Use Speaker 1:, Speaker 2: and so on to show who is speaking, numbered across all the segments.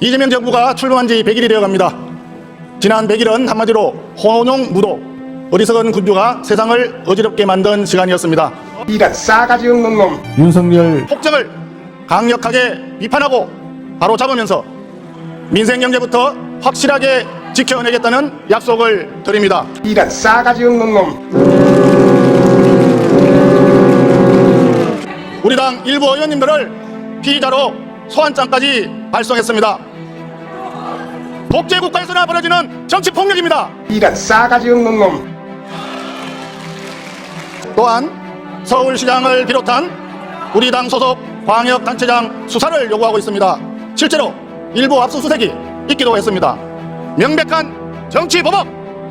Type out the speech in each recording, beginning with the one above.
Speaker 1: 이재명 정부가 출범한 지 100일이 되어갑니다. 지난 100일은 한마디로 혼용 무도, 어리석은 군주가 세상을 어지럽게 만든 시간이었습니다.
Speaker 2: 이런 싸가지 없는 놈
Speaker 3: 윤석열
Speaker 1: 폭정을 강력하게 비판하고 바로 잡으면서 민생 경제부터 확실하게 지켜내겠다는 약속을 드립니다.
Speaker 2: 이런 싸가지 없는 놈
Speaker 1: 우리 당 일부 의원님들을 피의자로 소환장까지 발송했습니다. 독재 국가에서나 벌어지는 정치 폭력입니다.
Speaker 2: 이런 싸가지 없는 놈
Speaker 1: 또한 서울시장을 비롯한 우리 당 소속 광역단체장 수사를 요구하고 있습니다. 실제로 일부 압수수색이 있기도 했습니다. 명백한 정치 보복,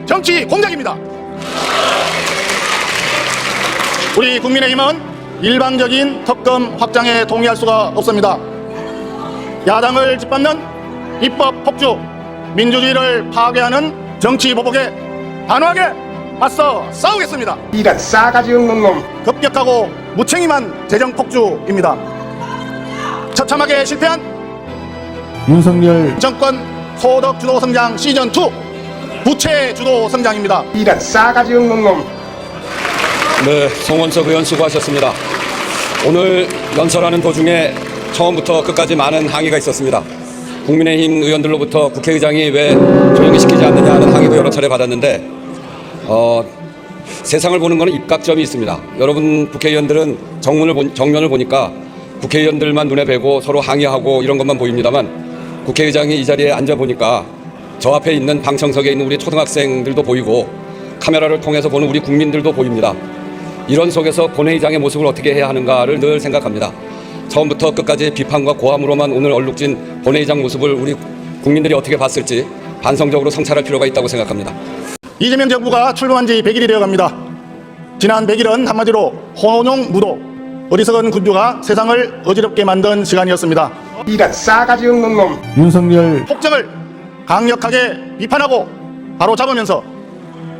Speaker 1: 정치 공작입니다. 우리 국민의힘은 일방적인 특검 확장에 동의할 수가 없습니다. 야당을 짓밟는 입법 폭주, 민주주의를 파괴하는 정치 보복에 단호하게 맞서 싸우겠습니다.
Speaker 2: 이런 싸가지 없는 놈
Speaker 1: 급격하고 무책임한 재정 폭주입니다. 처참하게 실패한
Speaker 3: 윤석열
Speaker 1: 정권 소득 주도 성장 시즌 2 부채 주도 성장입니다.
Speaker 2: 이런 싸가지 없는 놈
Speaker 4: 네, 송원석 의원 수고하셨습니다. 오늘 연설하는 도중에 처음부터 끝까지 많은 항의가 있었습니다. 국민의힘 의원들로부터 국회의장이 왜 조용히 시키지 않느냐 하는 항의도 여러 차례 받았는데 어, 세상을 보는 것은 입각점이 있습니다. 여러분 국회의원들은 정문을 본- 정면을 보니까 국회의원들만 눈에 뵈고 서로 항의하고 이런 것만 보입니다만 국회의장이 이 자리에 앉아 보니까 저 앞에 있는 방청석에 있는 우리 초등학생들도 보이고 카메라를 통해서 보는 우리 국민들도 보입니다. 이런 속에서 본회의장의 모습을 어떻게 해야 하는가를 늘 생각합니다. 처음부터 끝까지 비판과 고함으로만 오늘 얼룩진 본회의장 모습을 우리 국민들이 어떻게 봤을지 반성적으로 성찰할 필요가 있다고 생각합니다.
Speaker 1: 이재명 정부가 출범한 지 100일이 되어갑니다. 지난 100일은 한마디로 혼용 무도, 어리석은 군주가 세상을 어지럽게 만든 시간이었습니다.
Speaker 2: 이런 싸가지 없는 놈
Speaker 3: 윤석열
Speaker 1: 폭정을 강력하게 비판하고 바로 잡으면서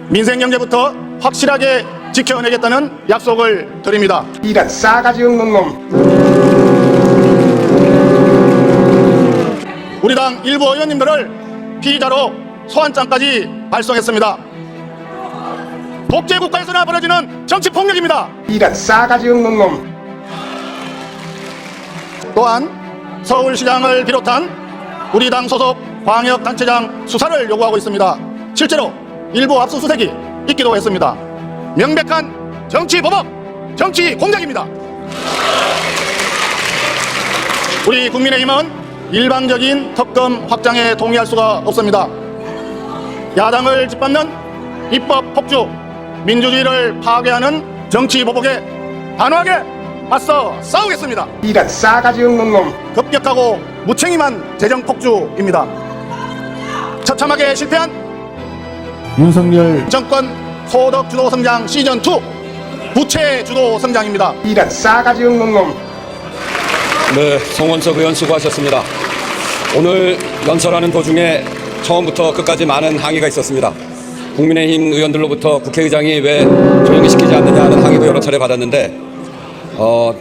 Speaker 1: 민생 경제부터 확실하게 지켜내겠다는 약속을 드립니다.
Speaker 2: 이런 싸가지 없는 놈
Speaker 1: 우리 당 일부 의원님들을 피의자로 소환장까지 발송했습니다. 독재 국가에서나 벌어지는 정치 폭력입니다.
Speaker 2: 이런 싸가지 없는 놈
Speaker 1: 또한 서울시장을 비롯한 우리 당 소속 광역단체장 수사를 요구하고 있습니다. 실제로 일부 압수수색이 있기도 했습니다. 명백한 정치 보복, 정치 공작입니다. 우리 국민의힘은 일방적인 특검 확장에 동의할 수가 없습니다. 야당을 짓밟는 입법 폭주, 민주주의를 파괴하는 정치 보복에 단호하게 맞서 싸우겠습니다.
Speaker 2: 이런 싸가지 없는 놈
Speaker 1: 급격하고 무책임한 재정 폭주입니다. 처참하게 실패한
Speaker 3: 윤석열
Speaker 1: 정권 소득 주도 성장 시즌 2 부채 주도 성장입니다.
Speaker 2: 이런 싸가지 없는 놈
Speaker 4: 네, 송원석 의원 수고하셨습니다. 오늘 연설하는 도중에 처음부터 끝까지 많은 항의가 있었습니다. 국민의힘 의원들로부터 국회의장이 왜 조용히 시키지 않느냐 하는 항의도 여러 차례 받았는데 어,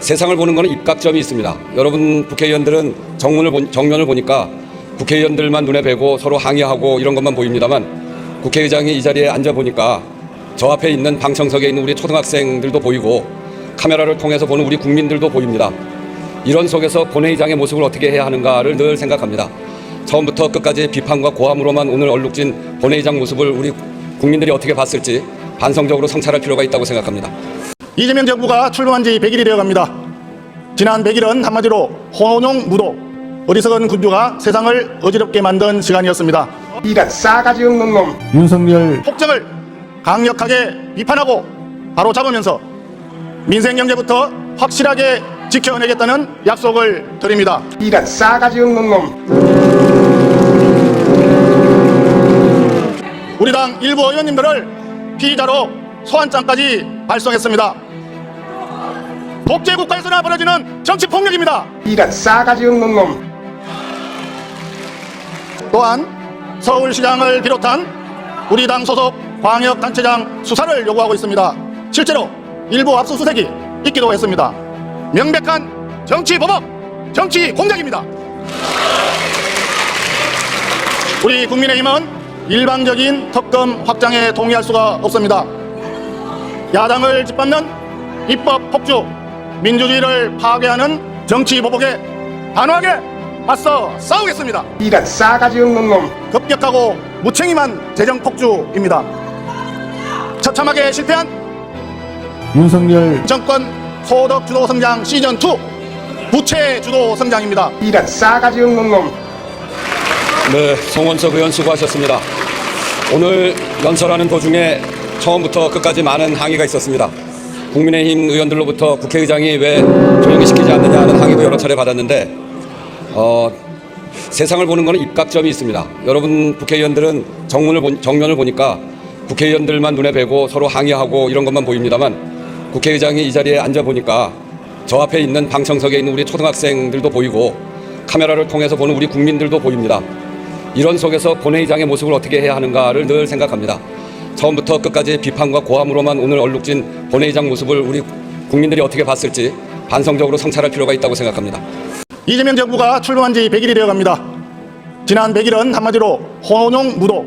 Speaker 4: 세상을 보는 것은 입각점이 있습니다. 여러분 국회의원들은 정문을 본- 정면을 보니까 국회의원들만 눈에 뵈고 서로 항의하고 이런 것만 보입니다만 국회의장이 이 자리에 앉아 보니까 저 앞에 있는 방청석에 있는 우리 초등학생들도 보이고 카메라를 통해서 보는 우리 국민들도 보입니다. 이런 속에서 본회의장의 모습을 어떻게 해야 하는가를 늘 생각합니다. 처음부터 끝까지 비판과 고함으로만 오늘 얼룩진 본회의장 모습을 우리 국민들이 어떻게 봤을지 반성적으로 성찰할 필요가 있다고 생각합니다.
Speaker 1: 이재명 정부가 출범한 지 100일이 되어갑니다. 지난 100일은 한마디로 혼용 무도, 어리석은 군주가 세상을 어지럽게 만든 시간이었습니다.
Speaker 2: 이런 싸가지 없는 놈
Speaker 3: 윤석열
Speaker 1: 폭정을 강력하게 비판하고 바로 잡으면서 민생 경제부터 확실하게 지켜내겠다는 약속을 드립니다.
Speaker 2: 이런 싸가지 없는 놈
Speaker 1: 우리 당 일부 의원님들을 피의자로 소환장까지 발송했습니다. 독재 국가에서나 벌어지는 정치 폭력입니다.
Speaker 2: 이런 싸가지 없는 놈
Speaker 1: 또한 서울시장을 비롯한 우리 당 소속 광역단체장 수사를 요구하고 있습니다. 실제로 일부 압수수색이 있기도 했습니다. 명백한 정치 보복, 정치 공작입니다. 우리 국민의힘은 일방적인 특검 확장에 동의할 수가 없습니다. 야당을 짓밟는 입법 폭주, 민주주의를 파괴하는 정치 보복에 단호하게 맞서 싸우겠습니다.
Speaker 2: 이런 싸가지 없는 놈
Speaker 1: 급격하고 무책임한 재정 폭주입니다. 처참하게 실패한
Speaker 3: 윤석열
Speaker 1: 정권 소득 주도 성장 시즌 2 부채 주도 성장입니다.
Speaker 2: 이런 싸가지 없는 놈
Speaker 4: 네, 송원석 의원 수고하셨습니다. 오늘 연설하는 도중에 처음부터 끝까지 많은 항의가 있었습니다. 국민의힘 의원들로부터 국회의장이 왜 조용히 시키지 않느냐 하는 항의도 여러 차례 받았는데 어, 세상을 보는 것은 입각점이 있습니다. 여러분 국회의원들은 정문을 본, 정면을 보니까 국회의원들만 눈에 뵈고 서로 항의하고 이런 것만 보입니다만 국회의장이 이 자리에 앉아 보니까 저 앞에 있는 방청석에 있는 우리 초등학생들도 보이고 카메라를 통해서 보는 우리 국민들도 보입니다. 이런 속에서 본회의장의 모습을 어떻게 해야 하는가를 늘 생각합니다. 처음부터 끝까지 비판과 고함으로만 오늘 얼룩진 본회의장 모습을 우리 국민들이 어떻게 봤을지 반성적으로 성찰할 필요가 있다고 생각합니다.
Speaker 1: 이재명 정부가 출범한 지 100일이 되어 갑니다. 지난 100일은 한마디로 혼용 무도,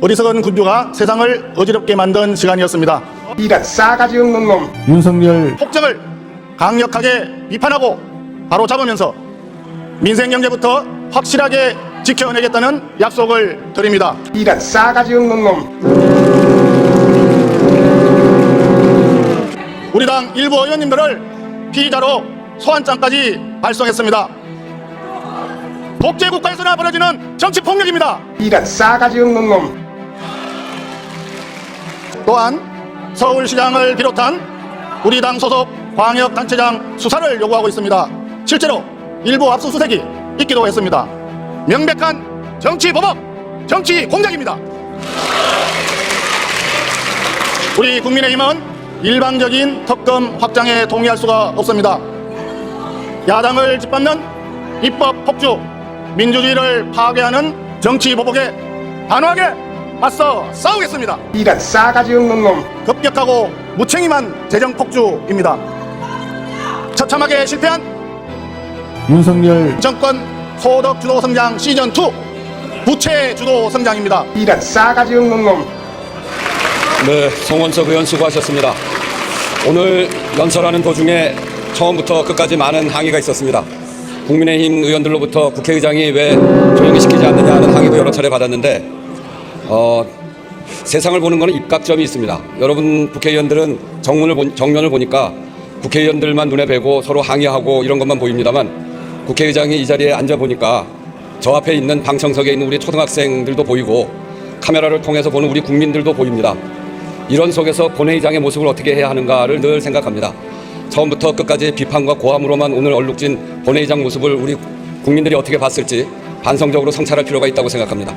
Speaker 1: 어리석은 군주가 세상을 어지럽게 만든 시간이었습니다.
Speaker 2: 이런 싸가지 없는 놈
Speaker 3: 윤석열
Speaker 1: 폭정을 강력하게 비판하고 바로 잡으면서 민생 경제부터 확실하게 지켜내겠다는 약속을 드립니다.
Speaker 2: 이런 싸가지 없는 놈
Speaker 1: 우리 당 일부 의원님들을 피의자로 소환장까지 발송했습니다. 독재 국가에서나 벌어지는 정치 폭력입니다.
Speaker 2: 이런 싸가지 없는 놈
Speaker 1: 또한 서울시장을 비롯한 우리 당 소속 광역단체장 수사를 요구하고 있습니다. 실제로 일부 압수수색이 있기도 했습니다. 명백한 정치 보복, 정치 공작입니다. 우리 국민의힘은 일방적인 특검 확장에 동의할 수가 없습니다. 야당을 짓밟는 입법 폭주, 민주주의를 파괴하는 정치 보복에 단호하게 맞서 싸우겠습니다.
Speaker 2: 이런 싸가지 없는 놈
Speaker 1: 급격하고 무책임한 재정 폭주입니다. 처참하게 실패한
Speaker 3: 윤석열
Speaker 1: 정권 소득 주도 성장 시즌 2 부채 주도 성장입니다.
Speaker 2: 이런 싸가지 없는 놈
Speaker 4: 네, 송원석 의원 수고하셨습니다. 오늘 연설하는 도중에 처음부터 끝까지 많은 항의가 있었습니다. 국민의힘 의원들로부터 국회의장이 왜 조용히 시키지 않느냐 하는 항의도 여러 차례 받았는데 어, 세상을 보는 것은 입각점이 있습니다. 여러분 국회의원들은 정문을 본, 정면을 보니까 국회의원들만 눈에 뵈고 서로 항의하고 이런 것만 보입니다만 국회의장이 이 자리에 앉아 보니까 저 앞에 있는 방청석에 있는 우리 초등학생들도 보이고 카메라를 통해서 보는 우리 국민들도 보입니다. 이런 속에서 본회의장의 모습을 어떻게 해야 하는가를 늘 생각합니다. 처음부터 끝까지 비판과 고함으로만 오늘 얼룩진 본회의장 모습을 우리 국민들이 어떻게 봤을지 반성적으로 성찰할 필요가 있다고 생각합니다.